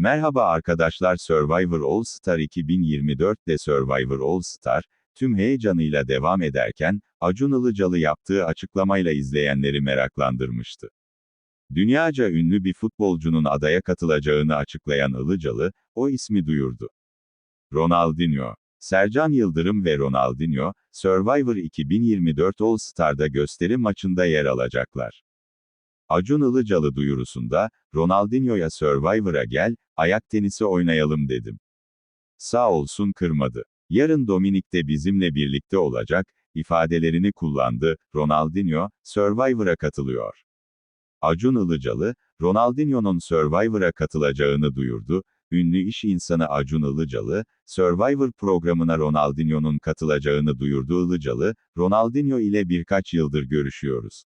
Merhaba arkadaşlar Survivor All Star 2024'de Survivor All Star, tüm heyecanıyla devam ederken, Acun Ilıcalı yaptığı açıklamayla izleyenleri meraklandırmıştı. Dünyaca ünlü bir futbolcunun adaya katılacağını açıklayan Ilıcalı, o ismi duyurdu. Ronaldinho, Sercan Yıldırım ve Ronaldinho, Survivor 2024 All Star'da gösteri maçında yer alacaklar. Acun Ilıcalı duyurusunda, Ronaldinho'ya Survivor'a gel, ayak tenisi oynayalım dedim. Sağ olsun kırmadı. Yarın Dominik de bizimle birlikte olacak, ifadelerini kullandı, Ronaldinho, Survivor'a katılıyor. Acun Ilıcalı, Ronaldinho'nun Survivor'a katılacağını duyurdu, ünlü iş insanı Acun Ilıcalı, Survivor programına Ronaldinho'nun katılacağını duyurdu Ilıcalı, Ronaldinho ile birkaç yıldır görüşüyoruz.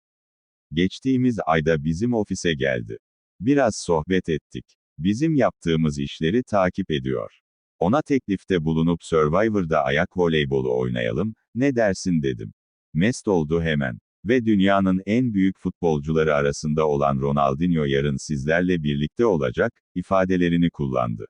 Geçtiğimiz ayda bizim ofise geldi. Biraz sohbet ettik. Bizim yaptığımız işleri takip ediyor. Ona teklifte bulunup Survivor'da ayak voleybolu oynayalım, ne dersin dedim. Mest oldu hemen. Ve dünyanın en büyük futbolcuları arasında olan Ronaldinho yarın sizlerle birlikte olacak, ifadelerini kullandı.